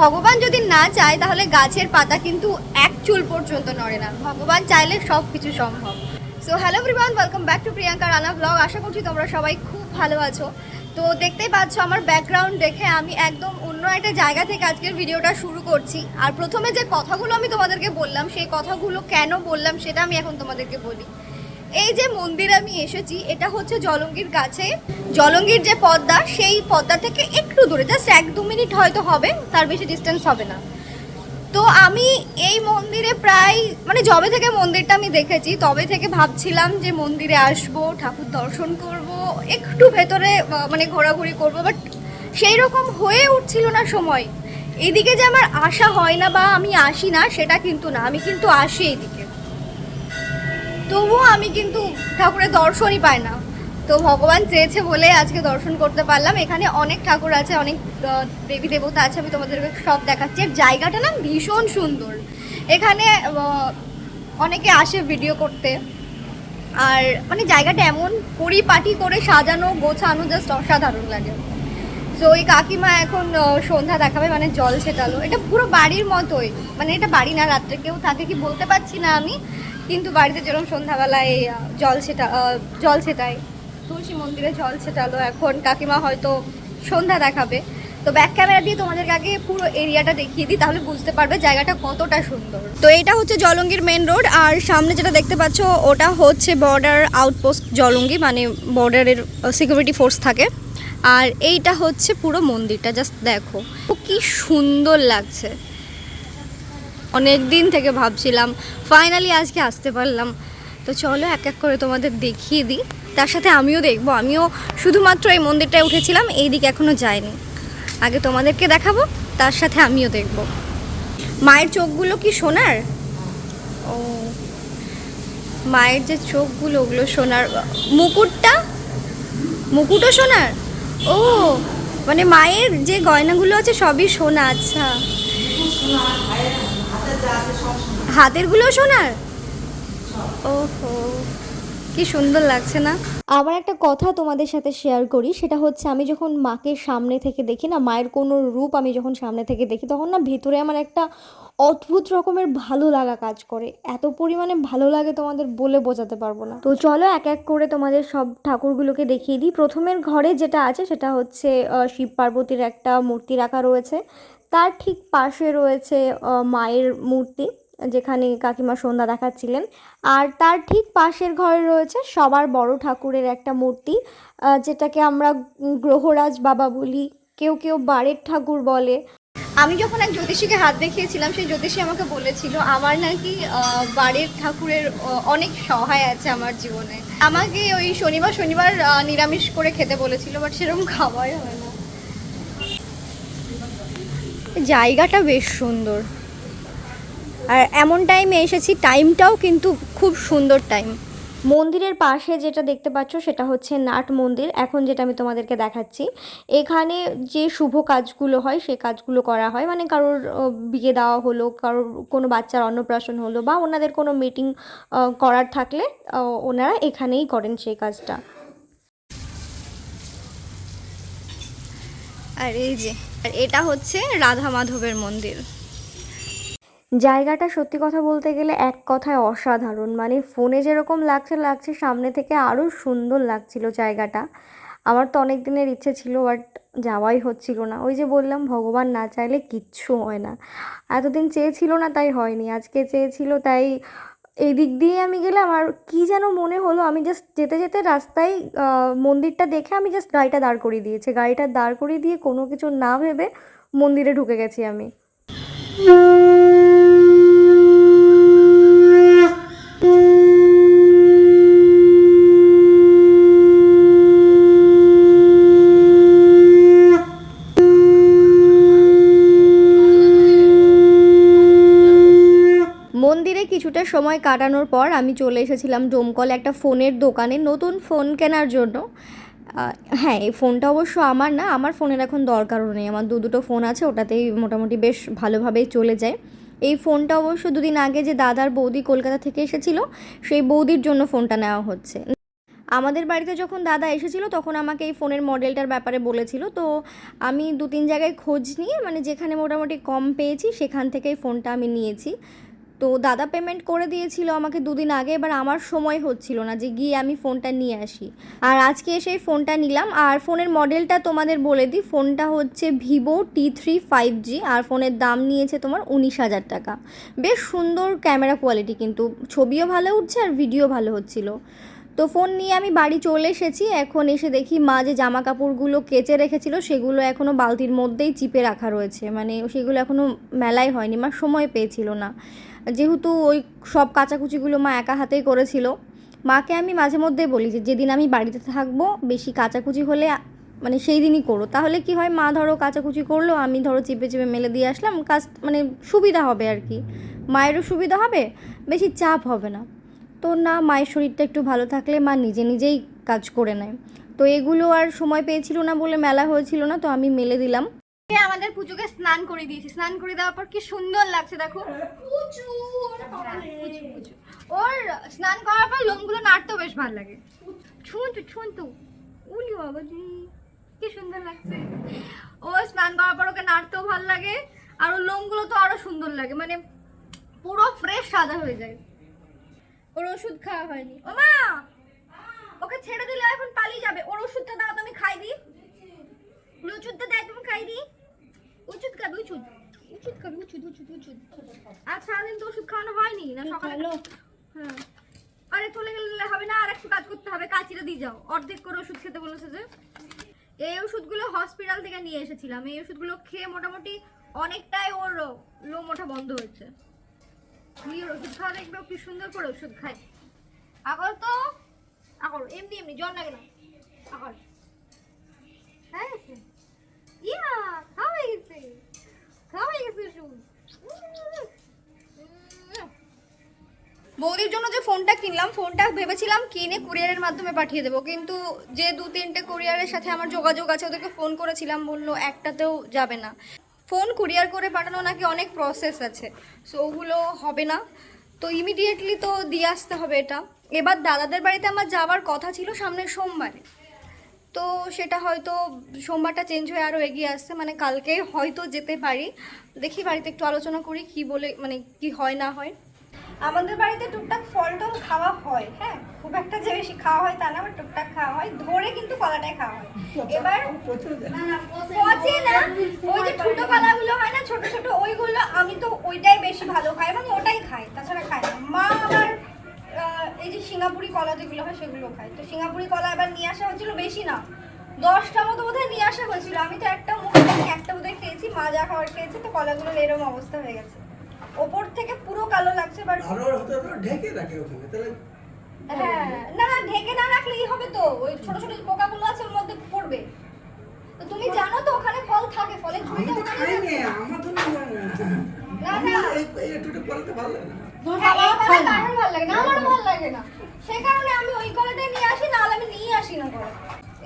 ভগবান যদি না চায়, তাহলে গাছের পাতা কিন্তু এক চুল পর্যন্ত নড়ে না। ভগবান চাইলে সব কিছু সম্ভব। So hello everyone welcome back to Priyanka Rana blog আশা করছি তোমরা সবাই খুব ভালো আছো। তো দেখতেই পাচ্ছ আমার ব্যাকগ্রাউন্ড দেখে আমি একদম অন্য একটা জায়গা থেকে আজকের ভিডিওটা শুরু করছি। আর প্রথমে যে কথাগুলো আমি তোমাদেরকে বললাম, সেই কথাগুলো কেন বললাম, সেটা আমি এখন তোমাদেরকে বলি। এই যে মন্দির আমি এসেছি, এটা হচ্ছে জলঙ্গির কাছে। জলঙ্গির যে পদ্মা, সেই পদ্মা থেকে একটু দূরে জাস্ট এক দু মিনিট হয়তো হবে, তার বেশি ডিস্টেন্স হবে না। তো আমি এই মন্দিরে প্রায় মানে যবে থেকে মন্দিরটা আমি দেখেছি, তবে থেকে ভাবছিলাম যে মন্দিরে আসব, ঠাকুর দর্শন করব, একটু ভেতরে মানে ঘোরাঘুরি করব বাট সেই রকম হয়ে উঠছিল না সময়। এদিকে যে আমার আসা হয় না বা আমি আসি না, সেটা কিন্তু না, আমি কিন্তু আসি এইদিকে তবুও আমি কিন্তু ঠাকুরের দর্শনই পাই না। তো ভগবান চেয়েছে বলে আজকে দর্শন করতে পারলাম। এখানে অনেক ঠাকুর আছে, অনেক দেবী দেবতা আছে। আমি তোমাদেরকে সব দেখাচ্ছি। জায়গাটা না ভীষণ সুন্দর। এখানে অনেকে আসে ভিডিও করতে। আর মানে জায়গাটা এমন পরিপাটি করে সাজানো, গোছানো জাস্ট অসাধারণ লাগে। তো ওই কাকিমা এখন সন্ধ্যা দেখাবে মানে জল ছেটালো। এটা পুরো বাড়ির মতোই। মানে এটা বাড়ি না, রাত্রে কেউ থাকে কি বলতে পারছি না আমি। কিন্তু বাড়িতে যেরকম সন্ধ্যাবেলায় জল ছেটা জল ছেটায়। তুলসী মন্দিরে জল ছেটালো এখন, কাকিমা হয়তো সন্ধ্যা দেখাবে। তো ব্যাক ক্যামেরা দিয়ে তোমাদের আগে পুরো এরিয়াটা দেখিয়ে দিই, তাহলে বুঝতে পারবে জায়গাটা কতটা সুন্দর। তো এটা হচ্ছে জলঙ্গির মেন রোড আর সামনে যেটা দেখতে পাচ্ছ, ওটা হচ্ছে বর্ডার আউটপোস্ট জলঙ্গি মানে বর্ডারের সিকিউরিটি ফোর্স থাকে। আর এইটা হচ্ছে পুরো মন্দিরটা জাস্ট দেখো। কি সুন্দর লাগছে। অনেক দিন থেকে ভাবছিলাম ফাইনালি আজকে আসতে পারলাম। তো চলো এক এক করে তোমাদের দেখিয়ে দিই। তার সাথে আমিও দেখব। আমিও শুধুমাত্র এই মন্দিরটায় উঠেছিলাম এই দিকে এখনও যায়নি আগে তোমাদেরকে দেখাবো, তার সাথে আমিও দেখব। মায়ের চোখগুলো কি সোনার? ও, মায়ের যে চোখগুলো, ওগুলো সোনার। মুকুটটা? মুকুটও সোনার? ও মানে মায়ের যে গয়নাগুলো আছে, সবই সোনা আচ্ছা। হাতেরগুলো সোনার? ওহো, কি সুন্দর লাগছে না? আমার একটা কথা তোমাদের সাথে শেয়ার করি, সেটা হচ্ছে আমি যখন মাকে সামনে থেকে দেখি না, মায়ের কোনো রূপ আমি যখন সামনে থেকে দেখি, তখন না ভেতরে আমার একটা অদ্ভুত রকমের ভালো লাগা কাজ করে। এত পরিমাণে ভালো লাগে তোমাদের বলে বোঝাতে পারব না। তো চলো এক এক করে তোমাদের সব ঠাকুরগুলোকে দেখিয়ে দিই। প্রথমের ঘরে যেটা আছে, সেটা হচ্ছে শিব পার্বতীর একটা মূর্তি রাখা রয়েছে। তার ঠিক পাশে রয়েছে মায়ের মূর্তি, যেখানে কাকিমা সন্ধ্যা দেখাচ্ছিলেন। আর তার ঠিক পাশের ঘরে রয়েছে সবার বড় ঠাকুরের একটা মূর্তি যেটাকে আমরা গ্রহরাজ বাবা বলি, কেউ কেউ বাড়ির ঠাকুর বলে। আমি যখন এক জ্যোতিষীকে হাত দেখিয়েছিলাম, সেই জ্যোতিষী আমাকে বলেছিল, আমার নাকি বাড়ির ঠাকুরের অনেক সহায় আছে আমার জীবনে। আমাকে ওই শনিবার শনিবার নিরামিষ করে খেতে বলেছিল, বাট সেরকম খাওয়াই হয় না জায়গাটা বেশ সুন্দর। আর এমন টাইমে এসেছি টাইমটাও কিন্তু খুব সুন্দর টাইম মন্দিরের পাশে যেটা দেখতে পাচ্ছ সেটা হচ্ছে নাট মন্দির। এখন যেটা আমি তোমাদেরকে দেখাচ্ছি, এখানে যে শুভ কাজগুলো হয় সে কাজগুলো করা হয়। মানে কারোর বিয়ে দেওয়া হলো, কারোর কোনো বাচ্চার অন্নপ্রাশন হলো বা ওনাদের কোনো মিটিং করার থাকলে ওনারা এখানেই করেন সেই কাজটা। আর এই যে, আর এটা হচ্ছে রাধা মাধবের মন্দির। জায়গাটা সত্যি কথা বলতে গেলে এক কথায় অসাধারণ। মানে ফোনে যেরকম লাগছে লাগছে, সামনে থেকে আরও সুন্দর লাগছিল জায়গাটা। আমার তো অনেক দিনের ইচ্ছে ছিল, বাট যাওয়াই হচ্ছিল না। ওই যে বললাম, ভগবান না চাইলে কিচ্ছু হয় না। এতদিন চেয়েছিল না, তাই হয়নি। আজকে চেয়েছিল, তাই এই দিক দিয়ে আমি গেলে আমার কি যেন মনে হলো, আমি জাস্ট যেতে যেতে রাস্তায় মন্দিরটা দেখে আমি জাস্ট গাড়িটা দাঁড় করিয়ে দিয়েছি। গাড়িটা দাঁড় করিয়ে দিয়ে কোনো কিছু না ভেবে মন্দিরে ঢুকে গেছি আমি। সময় কাটানোর পর আমি চলে এসেছিলাম ডোমকল একটা ফোনের দোকানে নতুন ফোন কেনার জন্য। হ্যাঁ এই ফোনটা অবশ্য আমার না, আমার ফোনের এখন দরকারও নেই। আমার দু দুটো ফোন আছে, ওটাতেই মোটামুটি বেশ ভালোভাবেই চলে যায়। এই ফোনটা অবশ্য দুদিন আগে যে দাদার বৌদি কলকাতা থেকে এসেছিল, সেই বৌদির জন্য ফোনটা নেওয়া হচ্ছে। আমাদের বাড়িতে যখন দাদা এসেছিল, তখন আমাকে এই ফোনের মডেলটার ব্যাপারে বলেছিল। তো আমি দু তিন জায়গায় খোঁজ নিয়ে মানে যেখানে মোটামুটি কম পেয়েছি, সেখান থেকেই ফোনটা আমি নিয়েছি। তো দাদা পেমেন্ট করে দিয়েছিল আমাকে দুদিন আগে, এবার আমার সময় হচ্ছিল না যে গিয়ে আমি ফোনটা নিয়ে আসি। আর আজকে এসে ফোনটা নিলাম, আর ফোনের মডেলটা তোমাদের বলে দিই ফোনটা হচ্ছে Vivo T three five G আর ফোনের দাম নিয়েছে তোমার উনিশ হাজার টাকা। বেশ সুন্দর ক্যামেরা কোয়ালিটি কিন্তু, ছবিও ভালো উঠছে আর ভিডিও ভালো হচ্ছিল। তো ফোন নিয়ে আমি বাড়ি চলে এসেছি। এখন এসে দেখি মা যে জামা কাপড়গুলো কেচে রেখেছিল, সেগুলো এখনও বালতির মধ্যেই চিপে রাখা রয়েছে। মানে সেগুলো এখনও মেলাই হয়নি, মা সময় পেয়েছিল না। যেহেতু ওই সব কাচাকুচিগুলো মা একা হাতেই করেছিল, মাকে আমি মাঝে মধ্যে বলি যে, যেদিন আমি বাড়িতে থাকব, বেশি কাচাকুচি হলে মানে সেই দিনই করো। তাহলে কি হয়, মা ধরো কাচাকুচি করল, আমি ধরো চিপে চিপে মেলে দিয়ে আসলাম, কাজ মানে সুবিধা হবে আর কি। মায়েরও সুবিধা হবে, বেশি চাপ হবে না। তো না মায়ের শরীরটা একটু ভালো থাকলে মা নিজে নিজেই কাজ করে নেয়। তো এগুলো আর সময় পেয়েছিল না বলে মেলা হয়েছিল না তো আমি মেলে দিলাম। আমাদের পুজোকে স্নান করে দিয়েছি। স্নান করে দেওয়ার পর কি সুন্দর লাগছে দেখো। পুচু, হ্যাঁ, পুচু, পুচু। ওর স্নান করার পর লোমগুলো নাড়তেও বেশ ভালো লাগে। ছুঁতু ছুঁতু উলি বাবাজি কি সুন্দর লাগছে। ও স্নান করার পর ওকে নাড়তেও ভালো লাগে আর ওর লোমগুলো তো আরও সুন্দর লাগে। মানে পুরো ফ্রেশ সাদা হয়ে যায়। ওর ওষুধ খাওয়া হয়নি। ও মা! ওকে ছেড়ে দিলে এখন পালিয়ে যাবে। ওর ওষুধটা দাও তুমি খাই দিই ওষুধটা দেয় তুমি খাই দিই ওষুধ খাবে ওষুধ ওষুধ খাবে ওষুধ ওষুধ ওষুধ আর সারাদিন তো ওষুধ খাওয়ানো হয়নি না সকালে? হ্যাঁ। আরে চলে গেলে হবে না আর একটু কাজ করতে হবে কাচিটা দিয়ে যাও। অর্ধেক করে ওষুধ খেতে বলেছে যে এই ওষুধগুলো হসপিটাল থেকে নিয়ে এসেছিলাম। এই ওষুধগুলো খেয়ে মোটামুটি অনেকটাই ওর লোম ওঠা বন্ধ হয়েছে। কি সুন্দর করে ওষুধ তো? এমনি এমনি আগর হ্যাঁ ইয়া বৌদির জন্য যে ফোনটা কিনলাম, ফোনটা ভেবেছিলাম কিনে কুরিয়ারের মাধ্যমে পাঠিয়ে দেবো, কিন্তু যে দু তিনটে কুরিয়ারের সাথে আমার যোগাযোগ আছে, ওদেরকে ফোন করেছিলাম, বলল একটাতেও যাবে না। ফোন কুরিয়ার করে পাঠানো নাকি অনেক প্রসেস আছে। সো ওগুলো হবে না। তো ইমিডিয়েটলি তো দিয়ে আসতে হবে এটা। এবার দাদাদের বাড়িতে আমার যাওয়ার কথা ছিল সামনের সোমবারে। তো সেটা হয়তো সোমবারটা চেঞ্জ হয়ে আরও এগিয়ে আসছে। মানে কালকে হয়তো যেতে পারি। দেখি বাড়িতে একটু আলোচনা করি কি বলে মানে কি হয় না হয়। আমাদের বাড়িতে টুকটাক ফল টল খাওয়া হয় হ্যাঁ? খুব একটা যে বেশি খাওয়া হয় তা না আবার টুকটাক খাওয়া হয়। ধরে কিন্তু কলাটাই খাওয়া হয়। এবার পচে না, ওই যে ছোট কলাগুলো হয় না, ছোট ছোট, ওইগুলো আমি তো ওইটাই বেশি ভালো খাই এবং ওটাই খাই, তাছাড়া খাই না। মা আবার এই যে সিঙ্গাপুরি কলা যেগুলো হয় সেগুলো খাই তো সিঙ্গাপুরি কলা এবার নিয়ে আসা হয়েছিল বেশি না। দশটা মতো বোধহয় নিয়ে আসা হয়েছিল। আমি তো একটা মুখে, একটা বোধহয় খেয়েছি, মা যা খাবার খেয়েছে, তো কলাগুলোর এরকম অবস্থা হয়ে গেছে। ওপর থেকে পুরো কালো লাগছে বাট ভালো হতো তো ঢেকে রাখে ওখানে তাহলে হ্যাঁ না না ঢেকে না রাখলেই হবে তো ওই ছোট ছোট পোকাগুলো আছে ওর মধ্যে পড়বে। তো তুমি জানো তো ওখানে ফল থাকে ফলের আমি ঝুড়িতে তো ওখানে খাই থাকে। না আমার তো না না, না। এই একটু একটু করতে ভালো লাগে না। হ্যাঁ, এই কলা কারোর ভালো লাগে না আমারও ভালো লাগে না। সেই কারণে আমি ওই কলাটাই নিয়ে আসি নাহলে আমি নিয়ে আসি না কলা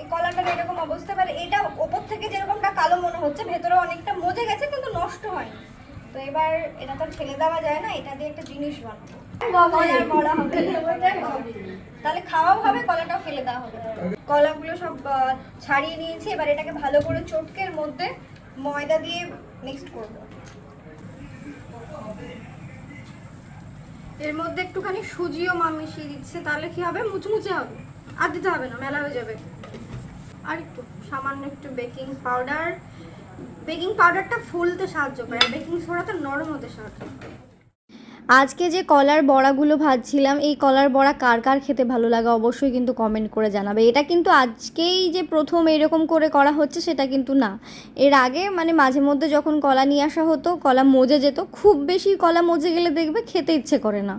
এই কলাটার এরকম অবস্থা পারে এটা ওপর থেকে যেরকমটা কালো মনে হচ্ছে ভেতরে অনেকটা মজে গেছে কিন্তু নষ্ট হয়নি। তো এবার এটা তো ফেলে দেওয়া যায় না এটা দিয়ে একটা জিনিস বানাবো। তাহলে খাওয়াও হবে কলাটাও ফেলে দেওয়া হবে। কলাগুলো সব ছাড়িয়ে নিয়েছি এবার এটাকে ভালো করে চটকের মধ্যে ময়দা দিয়ে মিক্সড করব। এর মধ্যে একটুখানি সুজিও মা মিশিয়ে দিচ্ছে তাহলে কি হবে? মুচমুচে হবে। আর দিতে হবে না মেলা হয়ে যাবে। আর একটু সামান্য একটু বেকিং পাউডার বেকিং পাউডারটা ফুলতে সাহায্য করে বেকিং সোডাটা নরম হতে সাহায্য করে। আজকে যে কলার বড়াগুলো ভাজছিলাম, এই কলার বড়া কার কার খেতে ভালো লাগে অবশ্যই কিন্তু কমেন্ট করে জানাবে। এটা কিন্তু আজকেই যে প্রথম এরকম করে করা হচ্ছে, সেটা কিন্তু না। এর আগে মানে মাঝে মধ্যে যখন কলা নিয়ে আসা হতো, কলা মজে যেত, খুব বেশি কলা মজে গেলে দেখবে খেতে ইচ্ছে করে না।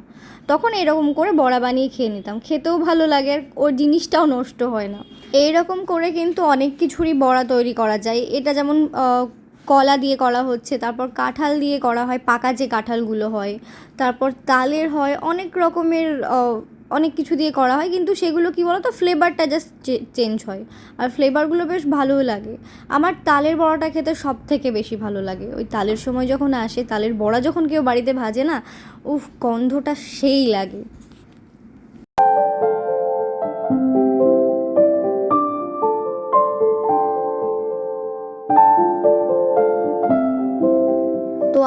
তখন এরকম করে বড়া বানিয়ে খেয়ে নিতাম। খেতেও ভালো লাগে আর ওর জিনিসটাও নষ্ট হয় না। এইরকম করে কিন্তু অনেক কিছুরই বড়া তৈরি করা যায়। এটা যেমন কলা দিয়ে করা হচ্ছে, তারপর কাঁঠাল দিয়ে করা হয়, পাকা যে কাঁঠালগুলো হয়, তারপর তালের হয়, অনেক রকমের অনেক কিছু দিয়ে করা হয়, কিন্তু সেগুলো কি বলো তো ফ্লেভারটা জাস্ট চেঞ্জ হয়। আর ফ্লেভারগুলো বেশ ভালোও লাগে। আমার তালের বড়াটা খেতে সব থেকে বেশি ভালো লাগে। ওই তালের সময় যখন আসে, তালের বড়া যখন কেউ বাড়িতে ভাজে না, উফ, গন্ধটা সেই লাগে।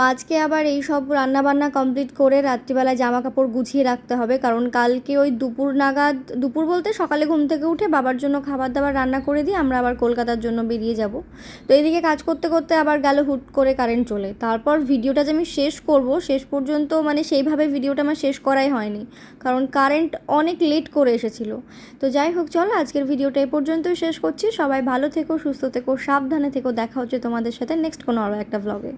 আজকে আবার এই সব রান্নাবান্না কমপ্লিট করে রাত্রিবেলায় জামা কাপড় গুছিয়ে রাখতে হবে। কারণ কালকে ওই দুপুর নাগাদ, দুপুর বলতে সকালে ঘুম থেকে উঠে বাবার জন্য খাবার দাবার রান্না করে দিয়ে আমরা আবার কলকাতার জন্য বেরিয়ে যাব। তো এইদিকে কাজ করতে করতে আবার গেল হুট করে কারেন্ট চলে। তারপর ভিডিওটা যে আমি শেষ করব, শেষ পর্যন্ত মানে সেইভাবে ভিডিওটা আমার শেষ করাই হয়নি। কারণ কারেন্ট অনেক লেট করে এসেছিল। তো যাই হোক, চলো আজকের ভিডিওটা এই পর্যন্তই শেষ করছি। সবাই ভালো থেকো, সুস্থ থেকো, সাবধানে থেকো। দেখা হচ্ছে তোমাদের সাথে নেক্সট কোনো আরও একটা ব্লগে